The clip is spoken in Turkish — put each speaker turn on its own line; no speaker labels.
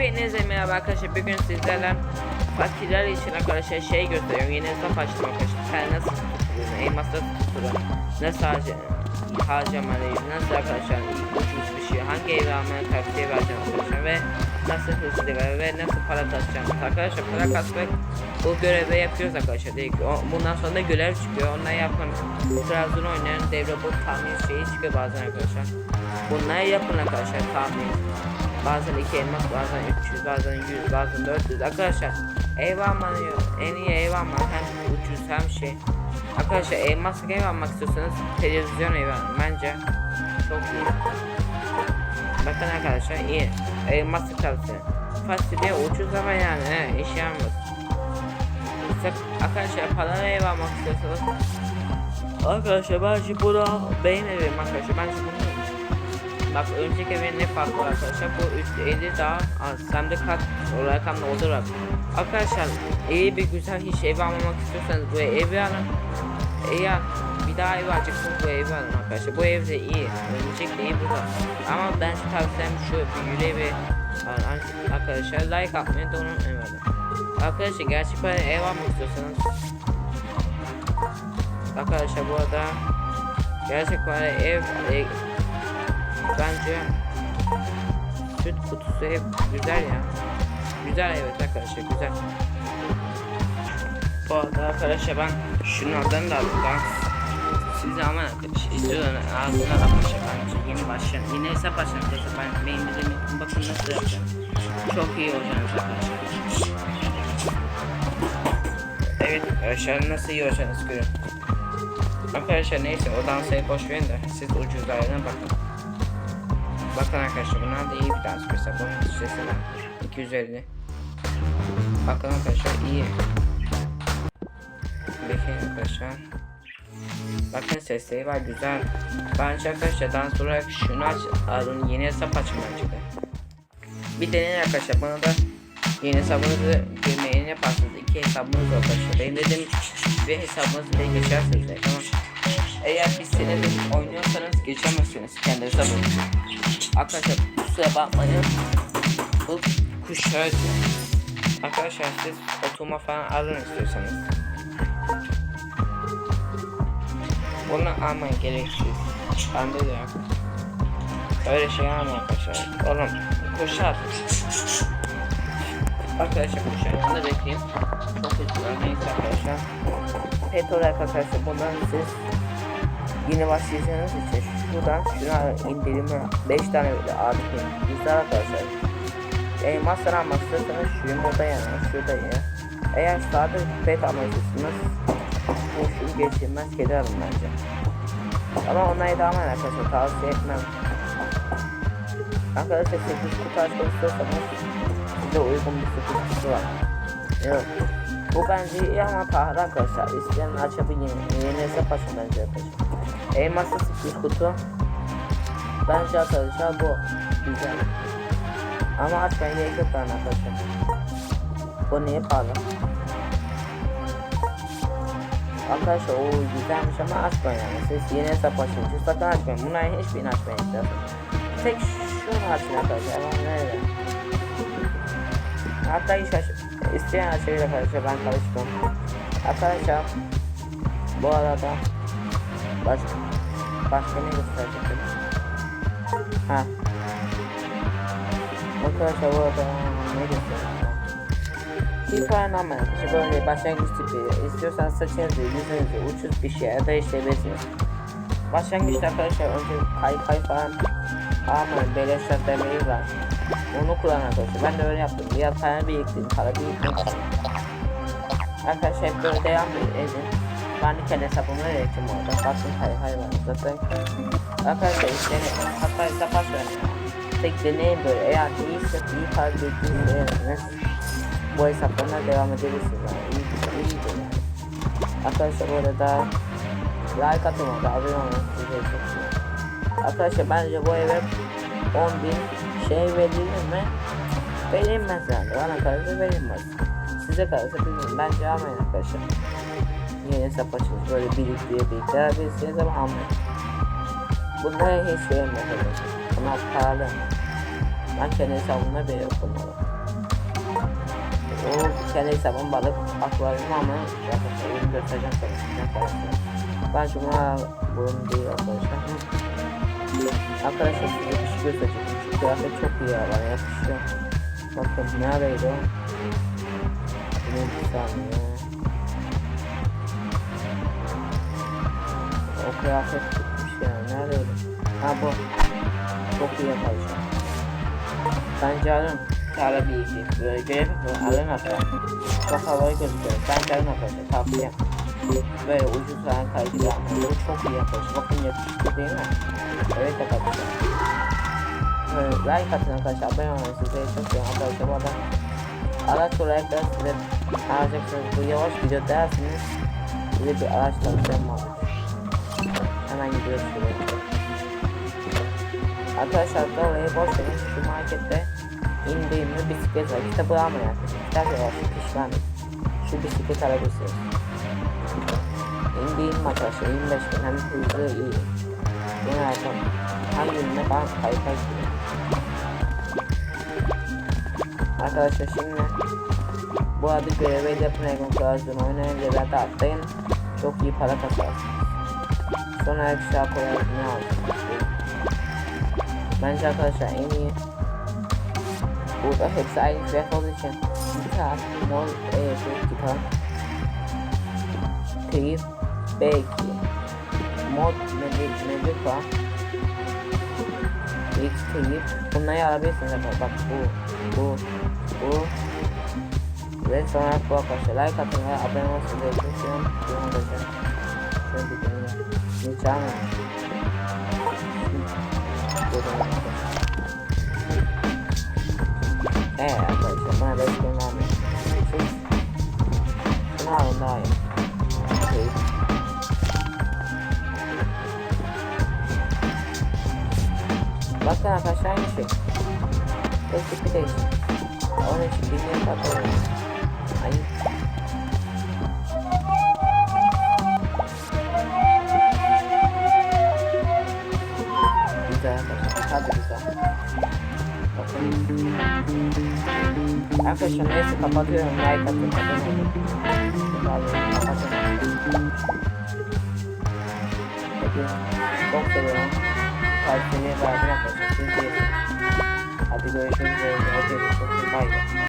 Hepinize merhaba arkadaşlar. Bugün sizlerle fakirler için arkadaşlar şey gösteriyorum. Yeni hesap açtım arkadaşlar. Her nasıl tutulur, elmasla tutulur, nasıl harca, harcamalıyız, nasıl arkadaşlar ucuz bir şey, hangi evi almaya tavsiye vereceğim arkadaşlar ve nasıl hızlı ve, ve nasıl para kasacağım. Arkadaşlar para kasmak bu görevi yapıyoruz arkadaşlar. Değil. O- Bundan sonra da görev çıkıyor. Onları yapın. Trabzon oynayan devre bu tahmin şeyi çıkıyor bazen arkadaşlar. Bunları yapın arkadaşlar tahmin. Bazen iki elmas, bazen 300, bazen 100, bazen 400. Arkadaşlar ev almanıyor. En iyi ev almak hem ucuz hem şey. Arkadaşlar elmas ev almak istiyorsanız televizyon evi alın. Bence çok iyi. Bakın arkadaşlar iyi. Elmas tavsiye. Fasulye ucuz ama yani he, iş yapmaz. Arkadaşlar paralı ev almak istiyorsanız Arkadaşlar bence bunu beğenirim arkadaşlar. Bence bunu Bak önceki evin ne farkı var arkadaşlar? Bu üstü 50 daha az. Hem de kat o rakamda olur bak. Arkadaşlar iyi bir güzel hiç ev almamak istiyorsanız bu evi alın. Eğer bir daha ev alacaksınız bu evi alın arkadaşlar. Bu ev de iyi. Önceki iyi burada. Ama ben tavsiyem şu evi alın. arkadaşlar like atmayı da unutmayın. Arkadaşlar gerçek böyle ev almak istiyorsanız. Arkadaşlar bu arada gerçek böyle ev e, Bence süt kutusu hep güzel ya. Güzel evet arkadaşlar güzel. Bu arada arkadaşlar ben şunlardan da aldım. Ben size ama arkadaşlar istiyorlar ağzına arkadaşlar bence yeni başlayan yeni hesap açın arkadaşlar ben benim dedim bakın nasıl yapacağım. Çok iyi olacaksınız arkadaşlar. Evet arkadaşlar nasıl iyi olacağınızı görün. Arkadaşlar neyse o dansayı boş verin de siz ucuzlarına bakın. Bakın arkadaşlar bunlar da iyi bir dans mesela bunun süresi var 250 Bakın arkadaşlar iyi. Bekleyin arkadaşlar. Bakın sesleri var güzel. Bence arkadaşlar dans olarak şunu aç alın yeni hesap bence de. Bir deneyin arkadaşlar bana da yeni hesabınızı girmeyin yaparsınız. İki hesabınız arkadaşlar. Benim dedim bir hesabınızı da geçersiniz tamam eğer bir senedir oynuyorsanız geçemezsiniz kendi hesabınızı Arkadaşlar kusura bakmayın. Bu kuş şöyle. Arkadaşlar siz oturma falan alın istiyorsanız. Bunu almayın gereksiz. Bende de yok. Öyle şey alma arkadaşlar. Oğlum kuşar. Arkadaşlar kuşar yanında bekleyin. Çok üzüldüm. Neyse arkadaşlar. Pet olarak arkadaşlar bundan siz yeni başlayacağınız için şuradan şuna indirimi 5 tane böyle artık güzel arkadaşlar. Elmaslar almak istiyorsanız şu yumurta yana şurada ya. Eğer sade pet almak istiyorsanız bu şu geçilmez kedi alın bence. Ama onları da almayın arkadaşlar tavsiye etmem. Arkadaşlar 8 kutu açmak istiyorsanız size uygun bir 8 kutu var. Yok. Bu bence iyi ama pahalı arkadaşlar. İsteyen açabilir. Yeni hesap açın bence arkadaşlar. Elmaslı sürpriz kutu. Bence arkadaşlar bu güzel. Ama açmaya gerek yok bana arkadaşlar. Bu niye pahalı? Arkadaşlar o güzelmiş ama açmayın yani. Siz yeni hesap açın. Sakın açmayın. Bunların hiçbirini açmayın. Tek şunu açın arkadaşlar. Ama nerede? Hatta hiç isteyen açabilir arkadaşlar. Ben karışmam. Arkadaşlar bu arada Başka, başka ne gösterecek? Ha. Arkadaşlar bu arada ne puan ama işte böyle başlangıç tipi istiyorsanız saçınızı, yüzünüzü uçuz bir şeye değiştirebilirsiniz. Başlangıçta arkadaşlar önce kay kay falan ama beleşler demeyi var. Onu kullan arkadaşlar. Ben de öyle yaptım. Biraz para biriktirdim. Para biriktirmek için. Arkadaşlar hep böyle devam edin. Ben de kendi hesabımı öğrettim orada. Baktım hay hay var zaten. Arkadaşlar işte hatta hesap açıyorum. Tek deneyin böyle. Eğer iyiyse iyi para biriktirseniz bu hesaplarına devam edebilirsiniz. Yani iyi, iyi yani. Arkadaşlar bu arada like atın orada abone iyi. Arkadaşlar bence bu eve 10 bin şey verilir mi? Verilmez yani. Bana kalırsa verilmez. Size kalırsa bilmiyorum. Bence almayın arkadaşlar yeni hesap açmış böyle biriktiriyor biriktiriyor alabilirsiniz ama almayın. Bunları hiç vermiyor arkadaşlar. Bunlar pahalı. Ben kendi hesabımda bir yapılmalı. O kendi hesabım balık akvaryumu ama arkadaşlar göstereceğim sana. Ben cuma burun değil arkadaşlar. Arkadaşlar size şey göstereceğim. Şu kıyafet çok iyi bana yakışıyor. Bakın neredeydi o? Bunu bir saniye. O kıyafet gitmiş ya. Neredeydi? Ha bu. Çok iyi arkadaşlar. Bence alın. Kara bir işi. Böyle görev yapın. Alın hatta. Çok havalı gözüküyor. Bence alın arkadaşlar. Tavsiye. Böyle ucuz falan kaydı yapmıyor. Bu çok iyi arkadaşlar. Bakın yakışıklı değil mi? Evet arkadaşlar. Böyle like atın arkadaşlar. Abone olun. Size çok seviyorum arkadaşlar. Bu adam araç olarak da size alacaksınız. Bu yavaş video dersiniz. Size bir araç tavsiyem var. Hemen gidiyoruz şuraya. Arkadaşlar dolayı boş verin şu markette indiğimde bisiklet var. Kitabı almayın arkadaşlar. Kitap yavaş pişman. Şu bisiklet alabilirsiniz. İndiğim arkadaşlar 25 bin hem hızlı iyi. Yine arkam. Her günde ben kayıta gidiyorum. Arkadaşlar şimdi bu adı görevi yapın Egon Klas'ın oynayın levelde atlayın. Çok iyi para kasarsınız. Sonra ekstra kolay ne alsın? Bence arkadaşlar en iyi Burada hepsi aynı fiyat olduğu için Gitar, Mol, EF, Gitar Trip, B2 Mod, Medica Trip Bunları alabilirsiniz arkadaşlar bak bu Bu Bu. Ve sonra bu arkadaşlar like atın ve abone olmayı size yapıyorum Yorum olacak Şöyle bir deneyim Hiç almamış Evet arkadaşlar bana da hiç göndermeyin. Siz şunu alın daha iyi. Bakın arkadaşlar aynı şey. Tek bir değişim. Onun için bilmeyen bakalım. Ayıp. Güzel arkadaşlar. Hadi güzel. Bakın. Arkadaşlar neyse kapatıyorum. Like atın. Abone olun. Kapatıyorum. Çok seviyorum. parçalayarak hareket edildi. Hadi görüşmek üzere. Hadi bu çok